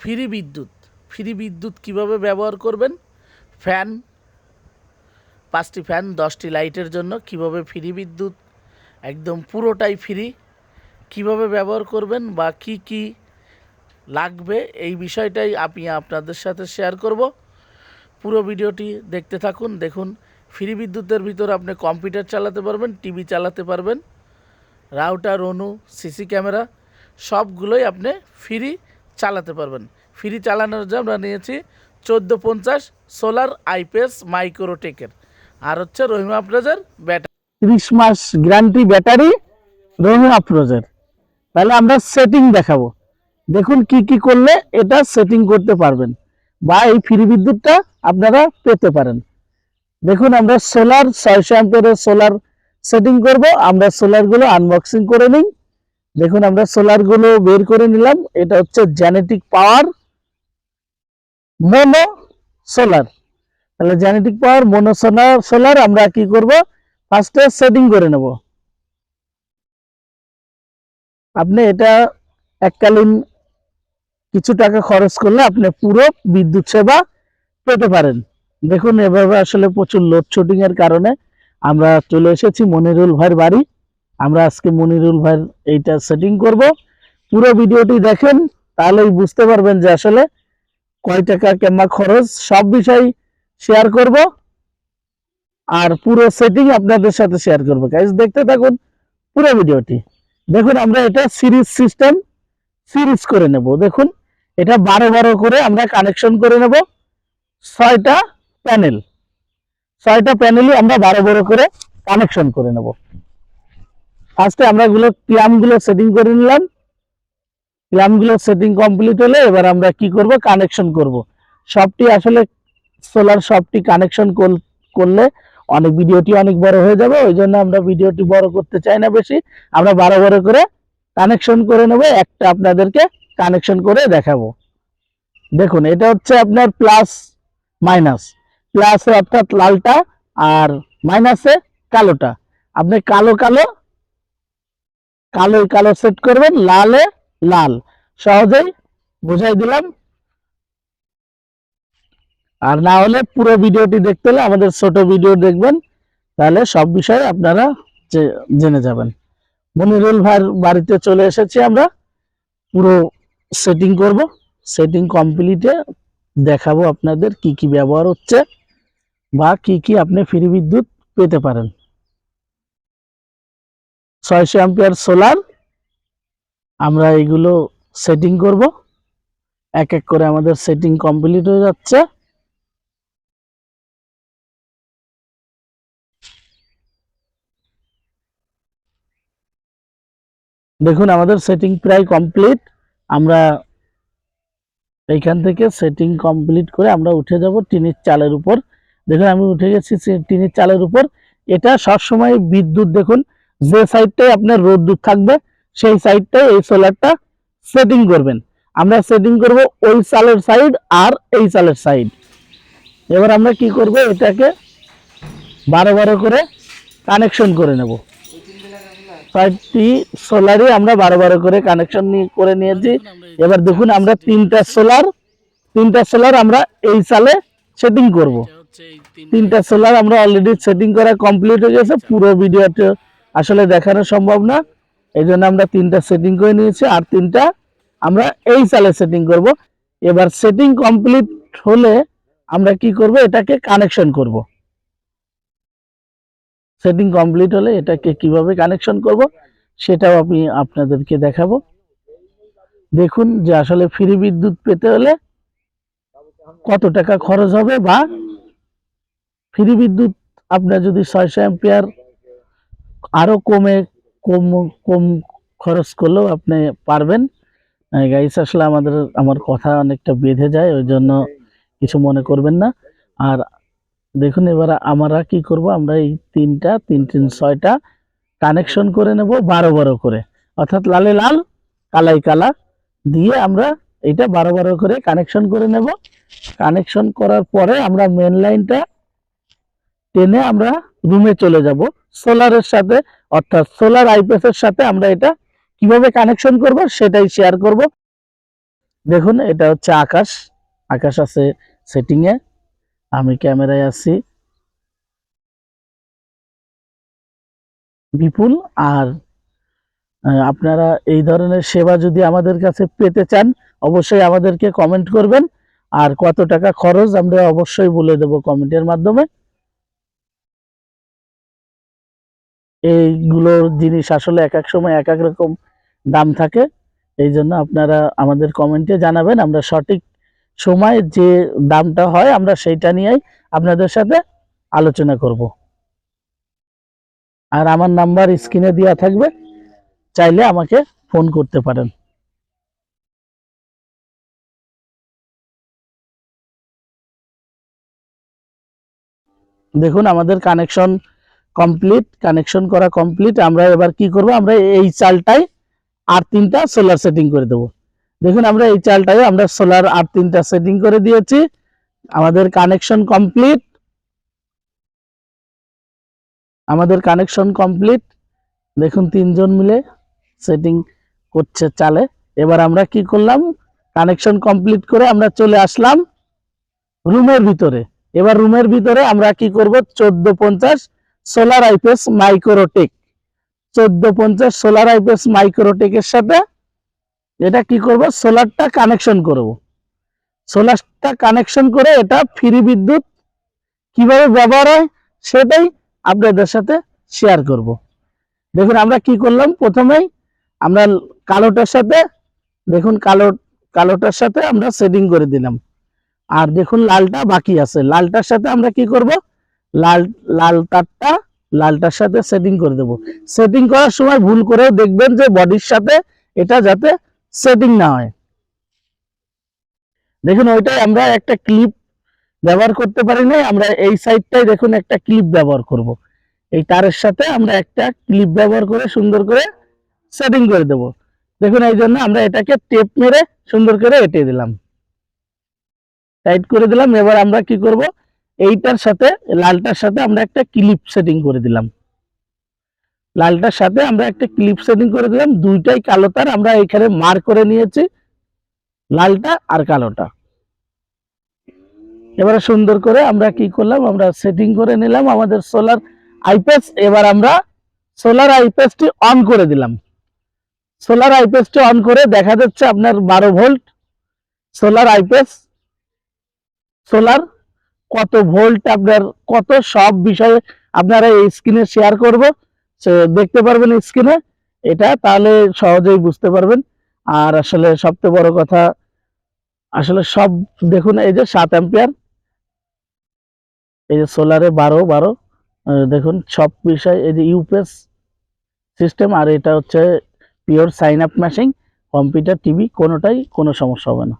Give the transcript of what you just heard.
Free বিদ্যুৎ। Free বিদ্যুৎ কীভাবে ব্যবহার করবেন? ফ্যান, পাঁচটি ফ্যান, দশটি লাইটের জন্য কীভাবে ফ্রি বিদ্যুৎ? একদম পুরোটাই ফ্রি। কীভাবে ব্যবহার করবেন বা কি কি লাগবে এই বিষয়টাই আমি আপনাদের সাথে শেয়ার করব। পুরো ভিডিওটি দেখতে থাকুন। দেখুন, ফ্রি বিদ্যুতের ভিতর আপনি কম্পিউটার চালাতে পারবেন, টিভি চালাতে পারবেন, রাউটার, অনু, সিসি ক্যামেরা, সবগুলোই আপনি ফ্রি চালাতে পারবেন। ফ্রি চালানোর জন্য আমরা নিয়েছি চোদ্দ পঞ্চাশ সোলার আইপিএস মাইক্রোটেকের আর হচ্ছে রহিমা প্লাজার ব্যাটারি ত্রিশ মাস গ্যারান্টি ব্যাটারি রহিমা প্লাজার তাহলে আমরা সেটিং দেখাবো। দেখুন কি কি করলে এটা সেটিং করতে পারবেন বা এই ফ্রি বিদ্যুৎটা আপনারা পেতে পারেন। দেখুন আমরা সোলার ছয়শো অ্যাম্পিয়ারের সোলার সেটিং করব। আমরা সোলারগুলো আনবক্সিং করে নিই। দেখুন, আমরা সোলারগুলো বের করে নিলাম। এটা হচ্ছে জেনেটিক পাওয়ার মোনো সোলার তাহলে genetic power mono solar solar আমরা কি করব? ফার্স্টে সেটিং করে নেব। আপনি এটা এককালীন কিছু টাকা খরচ করলে আপনি পুরো বিদ্যুৎ সেবা পেতে পারেন। দেখুন, এভাবে আসলে প্রচুর লোডশেডিং এর কারণে আমরা চলে এসেছি মনিরুল ভাইয়ের বাড়ি। আমরা আজকে মনিরুল ভাইয়ের এইটা সেটিং করব। পুরো ভিডিওটি দেখেন, তাহলেই বুঝতে পারবেন যে আসলে কয় টাকা কেমন খরচ, সব বিষয় শেয়ার করব। আর পুরো সেটিং আপনাদের সাথে শেয়ার করব। গাইজ দেখতে থাকুন পুরো ভিডিওটি। দেখুন, আমরা এটা সিরিজ সিস্টেম সিরিজ করে নেব। দেখুন, এটা বারো বারো করে আমরা কানেকশন করে নেব। ছয়টা প্যানেল ছয়টা প্যানেলই আমরা বারো বারো করে কানেকশন করে নেব। ফার্স্টে আমরা গুলো ক্লামগুলো সেটিং করে নিলাম। ক্লামগুলো সেটিং কমপ্লিট হলে এবার আমরা কি করব? কানেকশন করব। সবটি আসলে সোলার সবটি কানেকশন করলে অনেক ভিডিওটি অনেক বড় হয়ে যাবে। ওই জন্য আমরা ভিডিওটি বড় করতে চাই না বেশি। আমরা বারো বারো করে কানেকশন করে নেব। একটা আপনাদেরকে কানেকশন করে দেখাবো। দেখুন, এটা হচ্ছে আপনার প্লাস মাইনাস প্লাসে অর্থাৎ লালটা আর মাইনাসে কালোটা। আপনি কালো কালো কালো কালো সেট করবেন, লালে লাল। সহজেই বুঝাই দিলাম। আর না হলে পুরো ভিডিওটি দেখতে হলে আমাদের ছোট ভিডিও দেখবেন, তাহলে সব বিষয়ে আপনারা জেনে যাবেন। মনিরুল ভাইয়ের বাড়িতে চলে এসেছি আমরা। পুরো সেটিং করব। সেটিং কমপ্লিটে দেখাবো আপনাদের কি কি ব্যবহার হচ্ছে বা কি কি আপনি ফ্রি বিদ্যুৎ পেতে পারেন। ছয়শো অ্যাম্পিয়ার সোলার। আমরা এগুলো সেটিং করব। এক এক করে আমাদের সেটিং কমপ্লিট হয়ে যাচ্ছে। দেখুন, আমাদের সেটিং প্রায় কমপ্লিট আমরা এইখান থেকে সেটিং কমপ্লিট করে আমরা উঠে যাব টিনের চালের উপর। দেখুন, আমি উঠে গেছি টিনের চালের উপর। এটা সবসময় বিদ্যুৎ, দেখুন। যে সাইডটাই আপনার রোদ্দুর থাকবে, সেই সাইডটায় এই সোলারটা সেটিং করবেন। আমরা সেটিং করব ওই চালের সাইড আর এই চালের সাইড এবার আমরা কি করব, এটাকে বারো বারো করে কানেকশন করে নেব। ছয়টি সোলারই আমরা বারো বারো করে কানেকশন করে নিয়েছি। এবার দেখুন আমরা তিনটা সোলার তিনটা সোলার আমরা এই সালে সেটিং করব। তিনটা সোলার আমরা অলরেডি সেটিং করা কমপ্লিট হয়ে গেছে। পুরো ভিডিওতে আসলে দেখানো সম্ভব না। এই জন্য আমরা তিনটা সেটিং করে নিয়েছি আর তিনটা আমরা এই সালে সেটিং করব। এবার সেটিং কমপ্লিট হলে আমরা কি করব? এটাকে কানেকশন করব। সেটিং কমপ্লিট হলে এটাকে কীভাবে কানেকশন করব? সেটাও আমি আপনাদেরকে দেখাবো। দেখুন যে আসলে ফ্রি বিদ্যুৎ পেতে হলে কত টাকা খরচ হবে বা ফ্রি বিদ্যুৎ আপনার যদি ছয়শো অ্যাম্পিয়ার আরও কমে, কম কম খরচ করলেও আপনি পারবেন। গাইস আসলে আমাদের, আমার কথা অনেকটা বেঁধে যায়, ওই জন্য কিছু মনে করবেন না। আর দেখুন, এবার আমরা কি করব? আমরা এই তিনটা, তিন তিন, ছয়টা কানেকশন করে নেব বারো বারো করে। অর্থাৎ লালে লাল, কালাই কালা দিয়ে আমরা এটা বারো বারো করে কানেকশন করে নেব। কানেকশন করার পরে আমরা মেন লাইনটা টেনে আমরা রুমে চলে যাব। সোলারের সাথে, অর্থাৎ সোলার আইপিএস এর সাথে আমরা এটা কীভাবে কানেকশন করব সেটাই শেয়ার করব। দেখুন, এটা হচ্ছে আকাশ। আকাশ আছে সেটিংয়ে আমি ক্যামেরায় আছি। বিপুল, আর আপনারা এই ধরনের সেবা যদি আমাদের কাছে পেতে চান, অবশ্যই আমাদেরকে কমেন্ট করবেন। আর কত টাকা খরচ আমরা অবশ্যই বলে দেব কমেন্টের মাধ্যমে। এইগুলোর জিনিস আসলে এক এক সময় এক এক রকম দাম থাকে। এই জন্য আপনারা আমাদের কমেন্টে জানাবেন, আমরা সঠিক সময় যে দামটা হয় আমরা সেইটা নিয়েই আপনাদের সাথে আলোচনা করব। আর আমার নাম্বার স্ক্রিনে দেওয়া থাকবে, চাইলে আমাকে ফোন করতে পারেন। দেখুন, আমাদের কানেকশন কমপ্লিট কানেকশন করা কমপ্লিট আমরা এবার কি করব? আমরা এই চালটাই আর তিনটা সোলার সেটিং করে দেব। দেখুন, আমরা এই চালটাই আমরা সোলার আর তিনটা সেটিং করে দিয়েছি। আমাদের কানেকশন কমপ্লিট আমাদের কানেকশন কমপ্লিট দেখুন, তিনজন মিলে সেটিং করছে চালে। এবার আমরা কি করলাম? কানেকশন কমপ্লিট করে আমরা চলে আসলাম রুমের ভিতরে। এবার রুমের ভিতরে আমরা কি করব? চোদ্দ পঞ্চাশ সোলার আইপিএস মাইক্রোটেক। চোদ্দ পঞ্চাশ সোলার আইপিএস মাইক্রোটেকের সাথে এটা কি করব? সোলারটা কানেকশন করব। সোলারটা কানেকশন করে এটা ফ্রি বিদ্যুৎ কীভাবে ব্যবহার হয় সেটাই আপনাদের সাথে শেয়ার করব। দেখুন, আমরা কি করলাম? প্রথমেই আমরা কালোটার সাথে, দেখুন, কালো, কালোটার সাথে আমরা সেটিং করে দিলাম। আর দেখুন, লালটা বাকি আছে। লালটার সাথে আমরা কি করব? লাল লাল তারটা, লালটার সাথে সেটিং করে দেব। সেটিং করার সময় ভুল করে দেখবেন যে বডির সাথে এটা যাতে সেটিং না হয়। দেখুন, ওইটাই আমরা একটা ক্লিপ ব্যবহার করতে পারি নাই, আমরা এই সাইডটাই দেখুন, একটা ক্লিপ ব্যবহার করব। এই তারের সাথে আমরা একটা ক্লিপ ব্যবহার করে সুন্দর করে সেটিং করে দেব। দেখুন, এই জন্য আমরা এটাকে টেপ মেরে সুন্দর করে এঁটে দিলাম। টাইট করে দিলাম, এবার আমরা কি করব? এইটার সাথে, লালটার সাথে আমরা একটা ক্লিপ সেটিং করে দিলাম। লালটার সাথে আমরা একটা ক্লিপ সেটিং করে দিলাম, দুইটাই কালো তার আমরা এখানে মার করে নিয়েছি, লালটা আর কালোটা। এবারে সুন্দর করে আমরা কি করলাম, আমরা সেটিং করে নিলাম আমাদের সোলার আইপিএস এবার আমরা সোলার আইপিএসটি অন করে দিলাম। সোলার আইপিএসটি অন করে দেখা যাচ্ছে আপনার বারো ভোল্ট সোলার আইপিএস সোলার কত ভোল্ট আপনার, কত সব বিষয়ে আপনারা এই স্ক্রিনে শেয়ার করব। দেখতে পারবেন স্ক্রিনে এটা তাহলে সহজেই বুঝতে পারবেন। আর আসলে সবচেয়ে বড় কথা, আসলে সব, দেখুন এই যে সাত অ্যাম্পিয়ার এই যে সোলারে বারো বারো। দেখুন সব বিষয় এই যে ইউপিএস সিস্টেম আর এটা হচ্ছে পিওর সাইন আপ মেশিন কম্পিউটার টিভি কোনোটাই কোনো সমস্যা হবে না।